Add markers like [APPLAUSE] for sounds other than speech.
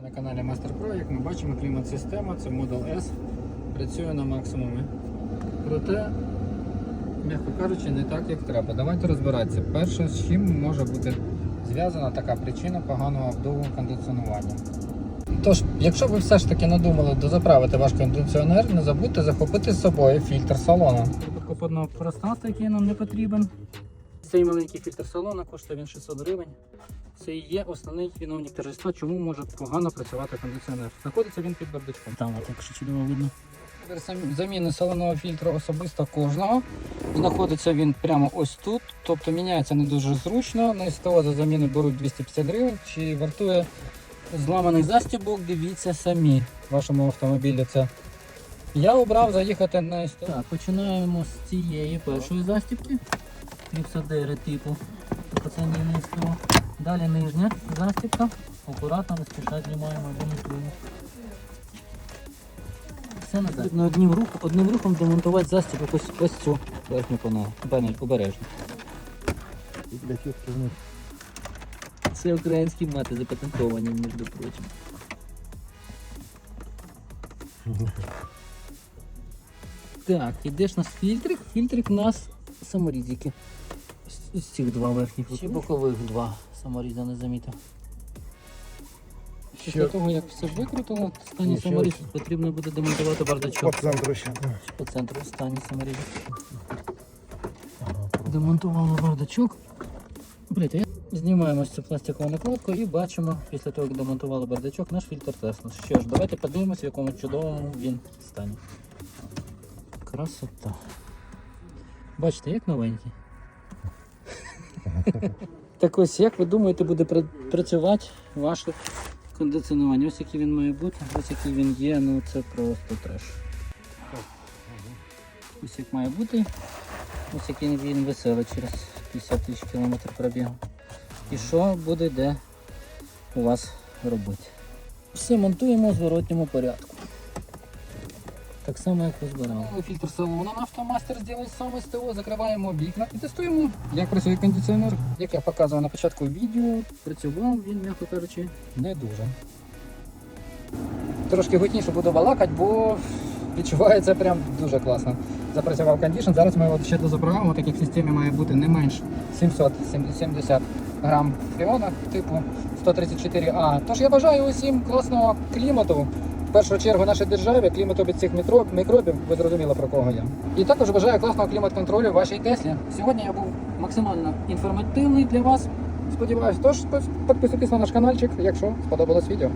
На каналі Master Pro, як ми бачимо, клімат-система, це Model S, працює на максимумі. Проте, м'яко кажучи, не так, як треба. Давайте розбиратися. Перше, з чим може бути зв'язана така причина поганого вдовго кондиціонування. Тож, якщо ви все ж таки надумали дозаправити ваш кондиціонер, не забудьте захопити з собою фільтр салону. Підкоподного пространства, який нам не потрібен. Цей маленький фільтр салона коштує він 600 гривень. Це і є основний виновник торжества, чому може погано працювати кондиціонер. Знаходиться він під бардачком. Там, от, якщо чудово видно. Заміни салонного фільтру особисто кожного. Знаходиться він прямо ось тут. Тобто міняється не дуже зручно. На СТО за заміну беруть 250 гривень. Чи вартує зламаний застібок, дивіться самі в вашому автомобілі. Це я обрав заїхати на СТО. Так, починаємо з цієї першої застібки. Кліпсадери типу. Тобто це не СТО. Далі нижня застібка. Акуратно, не спіша знімаємо демонтуємо. Все назад. Потрібно одним рухом, одним рухом демонтувати застібок ось, ось цю верхню панель. Панель обережно. Це українські мати запатентовані, між прочим. [LAUGHS] Так, ідеш на фільтрик. Фільтрик у нас саморізики. З, цих два верхніх. Ще бокових два саморіза не замітив. Після Ще- того, як все викрутило, стані саморіз потрібно буде демонтувати бардачок. По центру ще. По центру стані саморіз. Демонтували бардачок. Блять, я... Знімаємо цю пластикову накладку і бачимо, після того, як демонтували бардачок, наш фільтр Тесла. Що ж, давайте подивимося, в якому чудовому він стані. Красота. Бачите, як новенький. [LAUGHS] так ось, як ви думаєте, буде працювати ваше кондиціонування? Ось який він має бути, ось який він є, ну це просто треш. Ось як має бути. Ось який він веселий через 50 тисяч кілометрів пробігу. І що буде де у вас робити? Все монтуємо у зворотньому порядку. Так само, як ви збирали. Фільтр салону на автомастер зробив саме з ТО, закриваємо вікна і тестуємо, як працює кондиціонер. Як я показував на початку відео, працював він, м'яко кажучи, не дуже. Трошки гутніше буду балакати, бо відчувається прям дуже класно. Запрацював кондішн. Зараз ми от ще дозаправимо, так як в системі має бути не менш 770 грам фреона типу 134А. Тож я бажаю усім класного клімату. В першу чергу нашій державі, клімату від цих мікробів, ви зрозуміли про кого я. І також бажаю класного клімат-контролю в вашій Теслі. Сьогодні я був максимально інформативний для вас. Сподіваюсь, тож підписуйтесь на наш каналчик, якщо сподобалось відео.